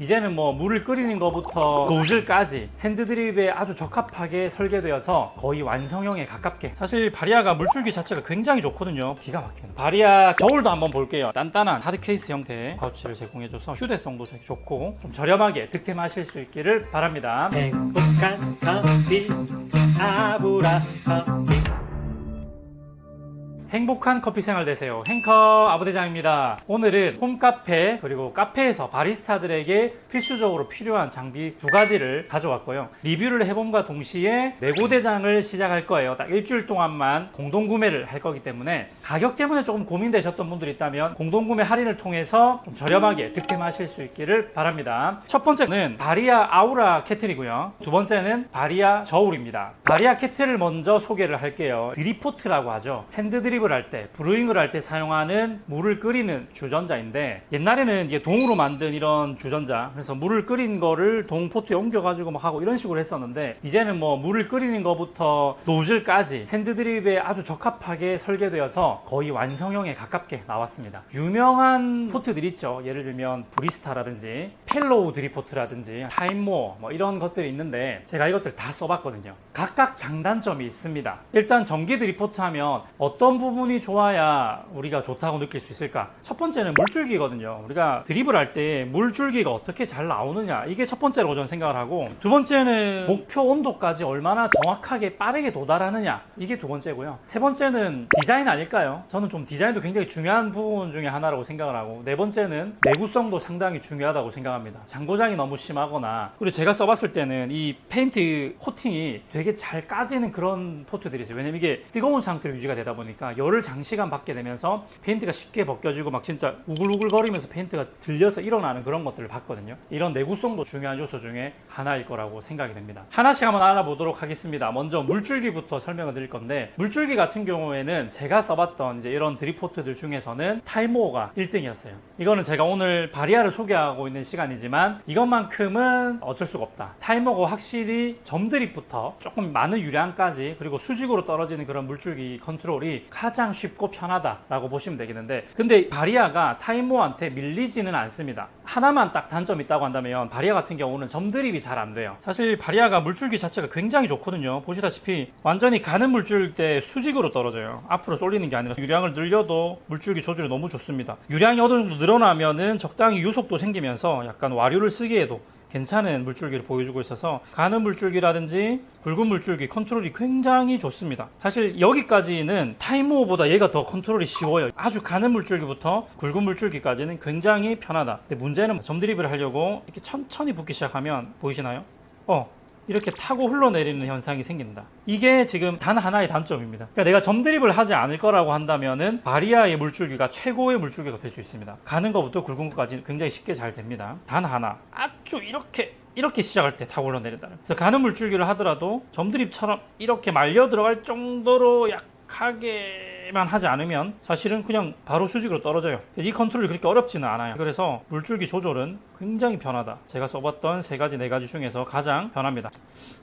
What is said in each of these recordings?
이제는 뭐 물을 끓이는 것부터 노즐까지 핸드드립에 아주 적합하게 설계되어서 거의 완성형에 가깝게. 사실 바리아가 물줄기 자체가 굉장히 좋거든요. 기가 막힙니다. 바리아 저울도 한번 볼게요. 단단한 하드 케이스 형태의 파우치를 제공해줘서 휴대성도 되게 좋고 좀 저렴하게 득템하실 수 있기를 바랍니다. 행복한 커피 아브라 커피 행복한 커피 생활 되세요. 행커 아부대장입니다. 오늘은 홈카페 그리고 카페에서 바리스타들에게 필수적으로 필요한 장비 두 가지를 가져왔고요. 리뷰를 해봄과 동시에 내고대장을 시작할 거예요. 딱 일주일 동안만 공동구매를 할 거기 때문에 가격 때문에 조금 고민되셨던 분들이 있다면 공동구매 할인을 통해서 좀 저렴하게 득템하실 수 있기를 바랍니다. 첫 번째는 바리아 아우라 캐틀이고요. 두 번째는 바리아 저울입니다. 바리아 캐틀을 먼저 소개를 할게요. 드리포트라고 하죠. 핸드 드립 을 할 때, 브루잉을 할 때 사용하는 물을 끓이는 주전자인데 옛날에는 이게 동으로 만든 이런 주전자, 그래서 물을 끓인 거를 동 포트에 옮겨가지고 막 하고 이런 식으로 했었는데 이제는 뭐 물을 끓이는 것부터 노즐까지 핸드 드립에 아주 적합하게 설계되어서 거의 완성형에 가깝게 나왔습니다. 유명한 포트들 있죠. 예를 들면 브리스타라든지 펠로우 드리포트라든지 타임모 뭐 이런 것들이 있는데 제가 이것들 다 써봤거든요. 각각 장단점이 있습니다. 일단 전기 드리포트 하면 어떤 부분 이 좋아야 우리가 좋다고 느낄 수 있을까? 첫 번째는 물줄기거든요. 우리가 드립을 할 때 물줄기가 어떻게 잘 나오느냐 이게 첫 번째로 저는 생각을 하고 두 번째는 목표 온도까지 얼마나 정확하게 빠르게 도달하느냐 이게 두 번째고요. 세 번째는 디자인 아닐까요? 저는 좀 디자인도 굉장히 중요한 부분 중에 하나라고 생각을 하고 네 번째는 내구성도 상당히 중요하다고 생각합니다. 장고장이 너무 심하거나 그리고 제가 써봤을 때는 이 페인트 코팅이 되게 잘 까지는 그런 포트들이 있어요. 왜냐면 이게 뜨거운 상태로 유지가 되다 보니까 열을 장시간 받게 되면서 페인트가 쉽게 벗겨지고 막 진짜 우글우글 거리면서 페인트가 들려서 일어나는 그런 것들을 봤거든요. 이런 내구성도 중요한 요소 중에 하나일 거라고 생각이 됩니다. 하나씩 한번 알아보도록 하겠습니다. 먼저 물줄기부터 설명을 드릴 건데 물줄기 같은 경우에는 제가 써봤던 이제 이런 드리포트들 중에서는 타이모어가 1등이었어요. 이거는 제가 오늘 바리아를 소개하고 있는 시간이지만 이것만큼은 어쩔 수가 없다. 타이머가 확실히 점드립부터 조금 많은 유량까지 그리고 수직으로 떨어지는 그런 물줄기 컨트롤이 가장 쉽고 편하다라고 보시면 되겠는데 근데 바리아가 타이머한테 밀리지는 않습니다. 하나만 딱 단점이 있다고 한다면 바리아 같은 경우는 점드립이 잘 안 돼요. 사실 바리아가 물줄기 자체가 굉장히 좋거든요. 보시다시피 완전히 가는 물줄 때 수직으로 떨어져요. 앞으로 쏠리는 게 아니라 유량을 늘려도 물줄기 조절이 너무 좋습니다. 유량이 어느 정도 늘어나면은 적당히 유속도 생기면서 약간 와류를 쓰기에도 괜찮은 물줄기를 보여주고 있어서 가는 물줄기라든지 굵은 물줄기 컨트롤이 굉장히 좋습니다. 사실 여기까지는 타이머보다 얘가 더 컨트롤이 쉬워요. 아주 가는 물줄기부터 굵은 물줄기까지는 굉장히 편하다. 근데 문제는 점드립을 하려고 이렇게 천천히 붓기 시작하면 보이시나요? 어, 이렇게 타고 흘러내리는 현상이 생긴다. 이게 지금 단 하나의 단점입니다. 그러니까 내가 점드립을 하지 않을 거라고 한다면은 바리아의 물줄기가 최고의 물줄기가 될 수 있습니다. 가는 것부터 굵은 것까지 굉장히 쉽게 잘 됩니다. 단 하나. 아주 이렇게 이렇게 시작할 때 타고 흘러내린다는. 그래서 가는 물줄기를 하더라도 점드립처럼 이렇게 말려 들어갈 정도로 약하게 만 하지 않으면 사실은 그냥 바로 수직으로 떨어져요. 이 컨트롤이 그렇게 어렵지는 않아요. 그래서 물줄기 조절은 굉장히 편하다. 제가 써봤던 세 가지, 네 가지 중에서 가장 편합니다.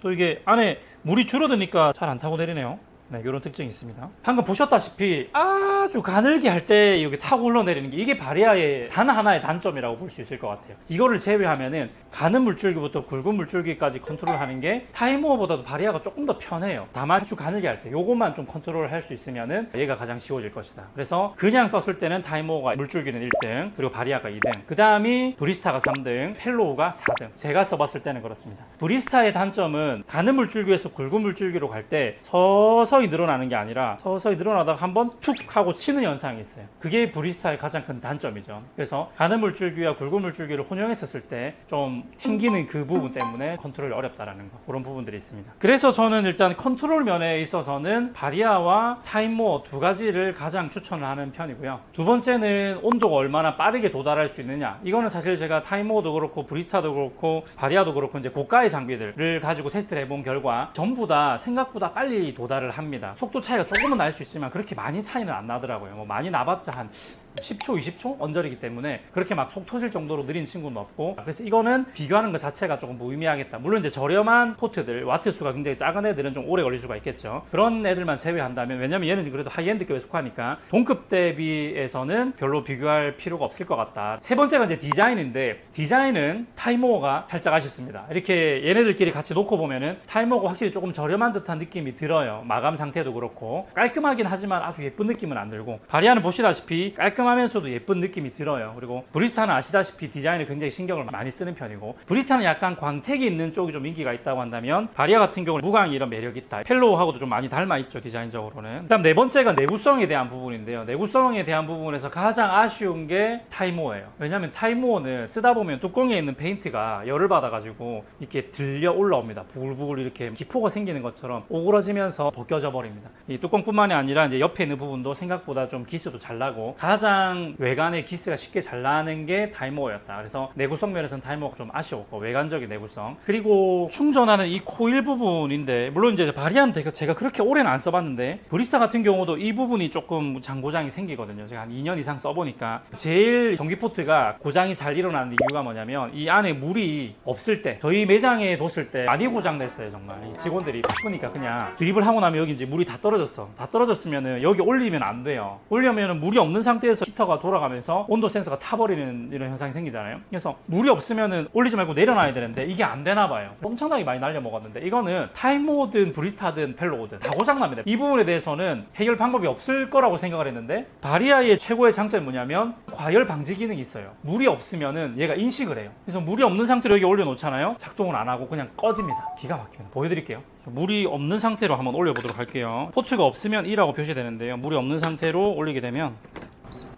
또 이게 안에 물이 줄어드니까 잘 안 타고 내리네요. 네, 이런 특징이 있습니다. 방금 보셨다시피 아 주 가늘게 할 때 여기 타고 흘러내리는 게 이게 바리아의 단 하나의 단점이라고 볼 수 있을 것 같아요. 이거를 제외하면은 가는 물줄기부터 굵은 물줄기까지 컨트롤하는 게 타이머보다도 바리아가 조금 더 편해요. 다만 아주 가늘게 할 때 요것만 좀 컨트롤 할 수 있으면은 얘가 가장 쉬워질 것이다. 그래서 그냥 썼을 때는 타이머가 물줄기는 1등, 그리고 바리아가 2등, 그 다음이 브리스타가 3등, 펠로우가 4등. 제가 써봤을 때는 그렇습니다. 브리스타의 단점은 가는 물줄기에서 굵은 물줄기로 갈 때 서서히 늘어나는 게 아니라 서서히 늘어나다가 한번 툭 하고 치는 현상이 있어요. 그게 브리스타의 가장 큰 단점이죠. 그래서 가는 물줄기와 굵은 물줄기를 혼용했었을 때 좀 튕기는 그 부분 때문에 컨트롤이 어렵다라는 거 그런 부분들이 있습니다. 그래서 저는 일단 컨트롤 면에 있어서는 바리아와 타임모 두 가지를 가장 추천을 하는 편이고요. 두 번째는 온도가 얼마나 빠르게 도달할 수 있느냐. 이거는 사실 제가 타임모도 그렇고 브리스타도 그렇고 바리아도 그렇고 이제 고가의 장비들을 가지고 테스트를 해본 결과 전부 다 생각보다 빨리 도달을 합니다. 속도 차이가 조금은 날 수 있지만 그렇게 많이 차이는 안 나더라고요. 뭐 많이 나봤자 한 10초, 20초 언저리기 때문에 그렇게 막 속 터질 정도로 느린 친구는 없고 그래서 이거는 비교하는 것 자체가 조금 무의미하겠다. 물론 이제 저렴한 포트들 와트 수가 굉장히 작은 애들은 좀 오래 걸릴 수가 있겠죠. 그런 애들만 제외한다면 왜냐면 얘는 그래도 하이엔드급에 속하니까 동급 대비에서는 별로 비교할 필요가 없을 것 같다. 세 번째가 이제 디자인인데 디자인은 타이모어가 살짝 아쉽습니다. 이렇게 얘네들끼리 같이 놓고 보면은 타이모어가 확실히 조금 저렴한 듯한 느낌이 들어요. 마감 상태도 그렇고 깔끔하긴 하지만 아주 예쁜 느낌은 안 들고 바리아는 보시다시피 깔끔 하면서도 예쁜 느낌이 들어요. 그리고 브리스타는 아시다시피 디자인에 굉장히 신경을 많이 쓰는 편이고 브리스타는 약간 광택이 있는 쪽이 좀 인기가 있다고 한다면 바리아 같은 경우는 무광이 이런 매력이 있다. 펠로우하고도 좀 많이 닮아 있죠 디자인적으로는. 그다음 네 번째가 내구성에 대한 부분인데요. 내구성에 대한 부분에서 가장 아쉬운 게 타이모어예요. 왜냐하면 타이모어는 쓰다 보면 뚜껑에 있는 페인트가 열을 받아가지고 이렇게 들려 올라옵니다. 부글부글 이렇게 기포가 생기는 것처럼 오그러지면서 벗겨져 버립니다. 이 뚜껑뿐만이 아니라 이제 옆에 있는 부분도 생각보다 좀 기스도 잘 나고 가장 외관에 기스가 쉽게 잘 나는 게 타이모어였다. 그래서 내구성 면에서는 타이모어가 좀 아쉬웠고 외관적인 내구성. 그리고 충전하는 이 코일 부분인데 물론 이제 바리안 제가, 제가 그렇게 오래는 안 써봤는데 브리스타 같은 경우도 이 부분이 조금 장고장이 생기거든요. 제가 한 2년 이상 써보니까. 제일 전기 포트가 고장이 잘 일어나는 이유가 뭐냐면 이 안에 물이 없을 때 저희 매장에 뒀을 때 많이 고장 냈어요 정말. 이 직원들이 바쁘니까 그냥 드립을 하고 나면 여기 이제 물이 다 떨어졌어. 다 떨어졌으면은 여기 올리면 안 돼요. 올리면은 물이 없는 상태에서 히터가 돌아가면서 온도 센서가 타버리는 이런 현상이 생기잖아요. 그래서 물이 없으면은 올리지 말고 내려놔야 되는데 이게 안 되나 봐요. 엄청나게 많이 날려 먹었는데 이거는 타이모든 브리스타든 펠로우든 다 고장납니다. 이 부분에 대해서는 해결 방법이 없을 거라고 생각을 했는데 바리아의 최고의 장점이 뭐냐면 과열 방지 기능이 있어요. 물이 없으면은 얘가 인식을 해요. 그래서 물이 없는 상태로 여기 올려놓잖아요. 작동을 안 하고 그냥 꺼집니다. 기가 막혀요. 보여드릴게요. 물이 없는 상태로 한번 올려보도록 할게요. 포트가 없으면 2라고 표시되는데요. 물이 없는 상태로 올리게 되면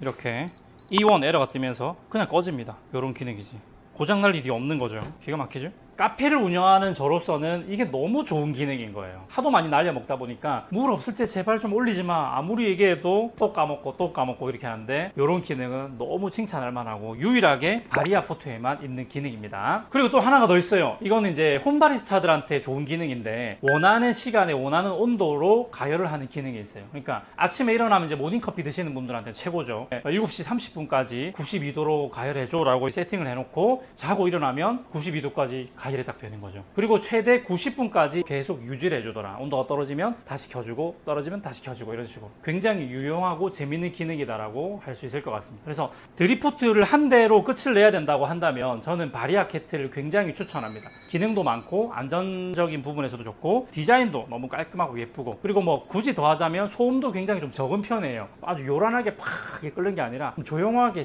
이렇게 E1 에러가 뜨면서 그냥 꺼집니다. 이런 기능이지. 고장날 일이 없는 거죠. 기가 막히죠 카페를 운영하는 저로서는 이게 너무 좋은 기능인 거예요. 하도 많이 날려 먹다 보니까 물 없을 때 제발 좀 올리지 마. 아무리 얘기해도 또 까먹고 또 까먹고 이렇게 하는데 이런 기능은 너무 칭찬할 만하고 유일하게 바리아 포트에만 있는 기능입니다. 그리고 또 하나가 더 있어요. 이거는 이제 홈바리스타들한테 좋은 기능인데 원하는 시간에 원하는 온도로 가열을 하는 기능이 있어요. 그러니까 아침에 일어나면 이제 모닝커피 드시는 분들한테 최고죠. 7시 30분까지 92도로 가열해줘 라고 세팅을 해놓고 자고 일어나면 92도까지 가열이 딱 되는 거죠. 그리고 최대 90분까지 계속 유지를 해주더라. 온도가 떨어지면 다시 켜주고 떨어지면 다시 켜주고 이런 식으로. 굉장히 유용하고 재밌는 기능이다라고 할 수 있을 것 같습니다. 그래서 드리포트를 한 대로 끝을 내야 된다고 한다면 저는 바리아 캐트를 굉장히 추천합니다. 기능도 많고 안전적인 부분에서도 좋고 디자인도 너무 깔끔하고 예쁘고. 그리고 뭐 굳이 더 하자면 소음도 굉장히 좀 적은 편이에요. 아주 요란하게 팍 끓는 게 아니라 좀 조용하게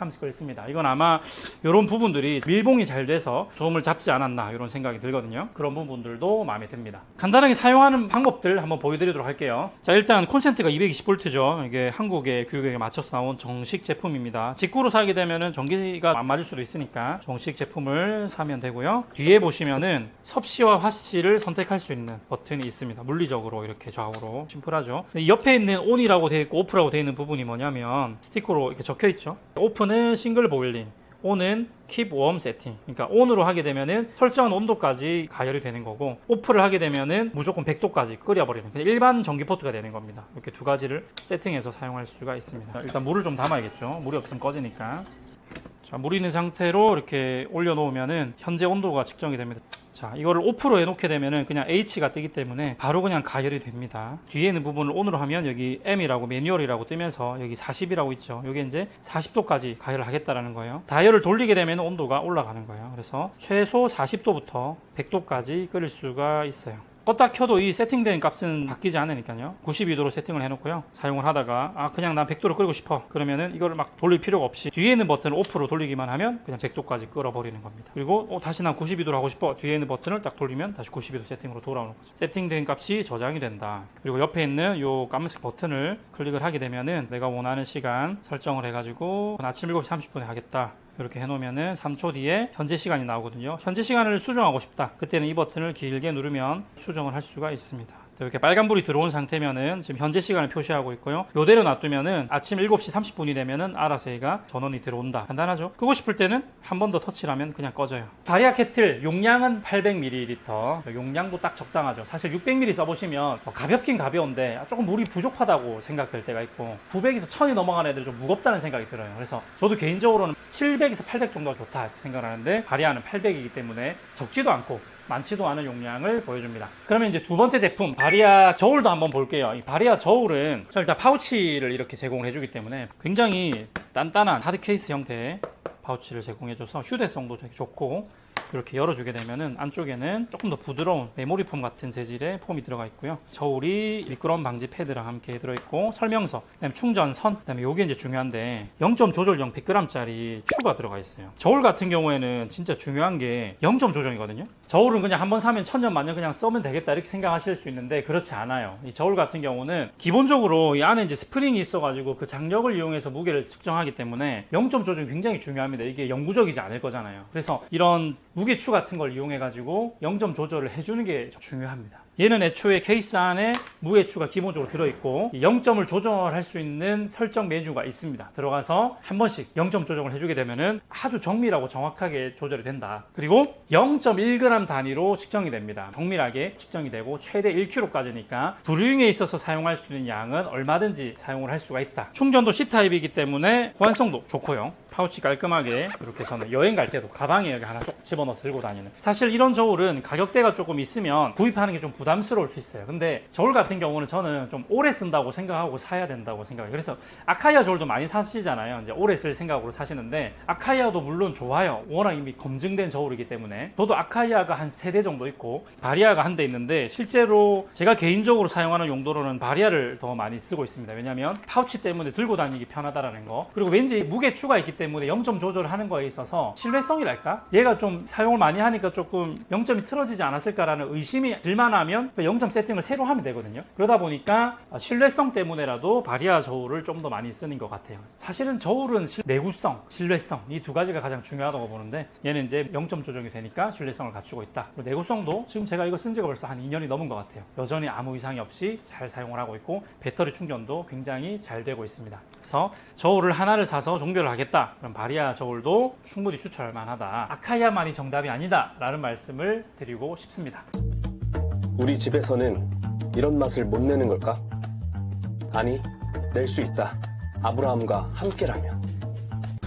하면서 끓습니다. 이건 아마 이런 부분들이 밀봉이 잘 돼서 소음을 잡지 않았나 이런 생각이 들거든요. 그런 부분들도 마음에 듭니다. 간단하게 사용하는 방법들 한번 보여드리도록 할게요. 자 일단 콘센트가 220V죠. 이게 한국의 규격에 맞춰서 나온 정식 제품입니다. 직구로 사게 되면은 전기가 안 맞을 수도 있으니까 정식 제품을 사면 되고요. 뒤에 보시면은 섭씨와 화씨를 선택할 수 있는 버튼이 있습니다. 물리적으로 이렇게 좌우로 심플하죠. 옆에 있는 온이라고 되어 있고 오프라고 되어 있는 부분이 뭐냐면 스티커로 이렇게 적혀 있죠. 오 프는 싱글 보일링, 온은 킵웜 세팅. 그러니까 온으로 하게 되면은 설정한 온도까지 가열이 되는 거고 오프를 하게 되면은 무조건 100도까지 끓여버리는 그냥 일반 전기 포트가 되는 겁니다. 이렇게 두 가지를 세팅해서 사용할 수가 있습니다. 일단 물을 좀 담아야겠죠. 물이 없으면 꺼지니까. 자, 물 있는 상태로 이렇게 올려놓으면은 현재 온도가 측정이 됩니다. 자, 이거를 오프로 해놓게 되면은 그냥 H가 뜨기 때문에 바로 그냥 가열이 됩니다. 뒤에 있는 부분을 ON으로 하면 여기 M이라고 매뉴얼이라고 뜨면서 여기 40이라고 있죠. 여기 이제 40도까지 가열을 하겠다라는 거예요. 다이얼을 돌리게 되면 온도가 올라가는 거예요. 그래서 최소 40도부터 100도까지 끓일 수가 있어요. 껐다 켜도 이 세팅된 값은 바뀌지 않으니까요. 92도로 세팅을 해놓고요. 사용을 하다가 아 그냥 난 100도로 끓이고 싶어. 그러면은 이거를 막 돌릴 필요가 없이 뒤에 있는 버튼을 오프로 돌리기만 하면 그냥 100도까지 끓어버리는 겁니다. 그리고 어, 다시 난 92도로 하고 싶어. 뒤에 있는 버튼을 딱 돌리면 다시 92도 세팅으로 돌아오는 거죠. 세팅된 값이 저장이 된다. 그리고 옆에 있는 요 까만색 버튼을 클릭을 하게 되면은 내가 원하는 시간 설정을 해가지고 아침 7시 30분에 하겠다. 이렇게 해놓으면은 3초 뒤에 현재 시간이 나오거든요. 현재 시간을 수정하고 싶다. 그때는 이 버튼을 길게 누르면 수정을 할 수가 있습니다. 이렇게 빨간불이 들어온 상태면은 지금 현재 시간을 표시하고 있고요. 요대로 놔두면은 아침 7시 30분이 되면은 알아서 얘가 전원이 들어온다. 간단하죠? 끄고 싶을 때는 한 번 더 터치를 하면 그냥 꺼져요. 바리아 케틀 용량은 800ml. 용량도 딱 적당하죠. 사실 600ml 써보시면 어, 가볍긴 가벼운데 조금 물이 부족하다고 생각될 때가 있고 900에서 1000이 넘어가는 애들은 좀 무겁다는 생각이 들어요. 그래서 저도 개인적으로는 700에서 800 정도가 좋다 생각하는데 바리아는 800이기 때문에 적지도 않고 많지도 않은 용량을 보여줍니다. 그러면 이제 두 번째 제품 바리아 저울도 한번 볼게요. 이 바리아 저울은 자, 일단 파우치를 이렇게 제공을 해주기 때문에 굉장히 단단한 하드 케이스 형태의 파우치를 제공해줘서 휴대성도 되게 좋고 이렇게 열어주게 되면은 안쪽에는 조금 더 부드러운 메모리 폼 같은 재질의 폼이 들어가 있고요. 저울이 미끄럼 방지 패드랑 함께 들어있고 설명서, 그다음에 충전선, 그다음에 요게 이제 중요한데 0점 조절용 100g짜리 추가 들어가 있어요. 저울 같은 경우에는 진짜 중요한 게 0점 조정이거든요. 저울은 그냥 한번 사면 천년 만년 그냥 써면 되겠다 이렇게 생각하실 수 있는데 그렇지 않아요. 이 저울 같은 경우는 기본적으로 이 안에 이제 스프링이 있어가지고 그 장력을 이용해서 무게를 측정하기 때문에 0점 조정이 굉장히 중요합니다. 이게 영구적이지 않을 거잖아요. 그래서 이런 무게추 같은 걸 이용해 가지고 0점 조절을 해주는 게 중요합니다. 얘는 애초에 케이스 안에 무게추가 기본적으로 들어있고 0점을 조절할 수 있는 설정 메뉴가 있습니다. 들어가서 한 번씩 0점 조정을 해주게 되면은 아주 정밀하고 정확하게 조절이 된다. 그리고 0.1g 단위로 측정이 됩니다. 정밀하게 측정이 되고 최대 1kg까지니까 브루잉에 있어서 사용할 수 있는 양은 얼마든지 사용을 할 수가 있다. 충전도 C타입이기 때문에 호환성도 좋고요. 파우치 깔끔하게 이렇게 저는 여행 갈 때도 가방에 여기 하나 쏙 집어넣어서 들고 다니는 사실 이런 저울은 가격대가 조금 있으면 구입하는 게좀 부담스러울 수 있어요. 근데 저울 같은 경우는 저는 좀 오래 쓴다고 생각하고 사야 된다고 생각해요. 그래서 아카이아 저울도 많이 사시잖아요. 이제 오래 쓸 생각으로 사시는데 아카이아도 물론 좋아요. 워낙 이미 검증된 저울이기 때문에. 저도 아카이아가 한 세 대 정도 있고 바리아가 한 대 있는데 실제로 제가 개인적으로 사용하는 용도로는 바리아를 더 많이 쓰고 있습니다. 왜냐하면 파우치 때문에 들고 다니기 편하다라는 거. 그리고 왠지 무게 추가 있기 때문에 0점 조절하는 거에 있어서 신뢰성이랄까? 얘가 좀 사용을 많이 하니까 조금 0점이 틀어지지 않았을까라는 의심이 들만 하면 그 0점 세팅을 새로 하면 되거든요. 그러다 보니까 신뢰성 때문에라도 바리아 저울을 좀 더 많이 쓰는 것 같아요. 사실은 저울은 실- 내구성, 신뢰성 이 두 가지가 가장 중요하다고 보는데 얘는 이제 0점 조정이 되니까 신뢰성을 갖추고 있다. 내구성도 지금 제가 이거 쓴 지가 벌써 한 2년이 넘은 것 같아요. 여전히 아무 이상이 없이 잘 사용을 하고 있고 배터리 충전도 굉장히 잘 되고 있습니다. 그래서 저울을 하나를 사서 종결을 하겠다. 그럼 바리아 저울도 충분히 추천할 만하다. 아카이아만이 정답이 아니다. 라는 말씀을 드리고 싶습니다 우리 집에서는 이런 맛을 못 내는 걸까? 아니, 낼 수 있다. 아브라함과 함께라면.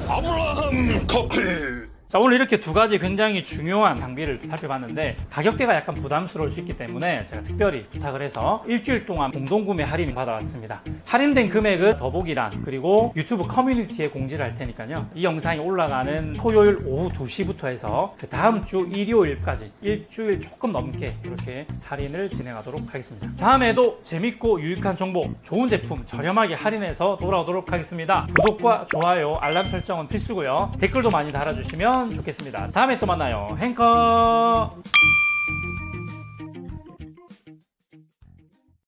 아브라함 커피 자 오늘 이렇게 두 가지 굉장히 중요한 장비를 살펴봤는데 가격대가 약간 부담스러울 수 있기 때문에 제가 특별히 부탁을 해서 일주일 동안 공동구매 할인 받아왔습니다. 할인된 금액은 더보기란 그리고 유튜브 커뮤니티에 공지를 할 테니까요. 이 영상이 올라가는 토요일 오후 2시부터 해서 그 다음 주 일요일까지 일주일 조금 넘게 이렇게 할인을 진행하도록 하겠습니다. 다음에도 재밌고 유익한 정보 좋은 제품 저렴하게 할인해서 돌아오도록 하겠습니다. 구독과 좋아요 알람 설정은 필수고요. 댓글도 많이 달아주시면 좋겠습니다. 다음에 또 만나요. 행커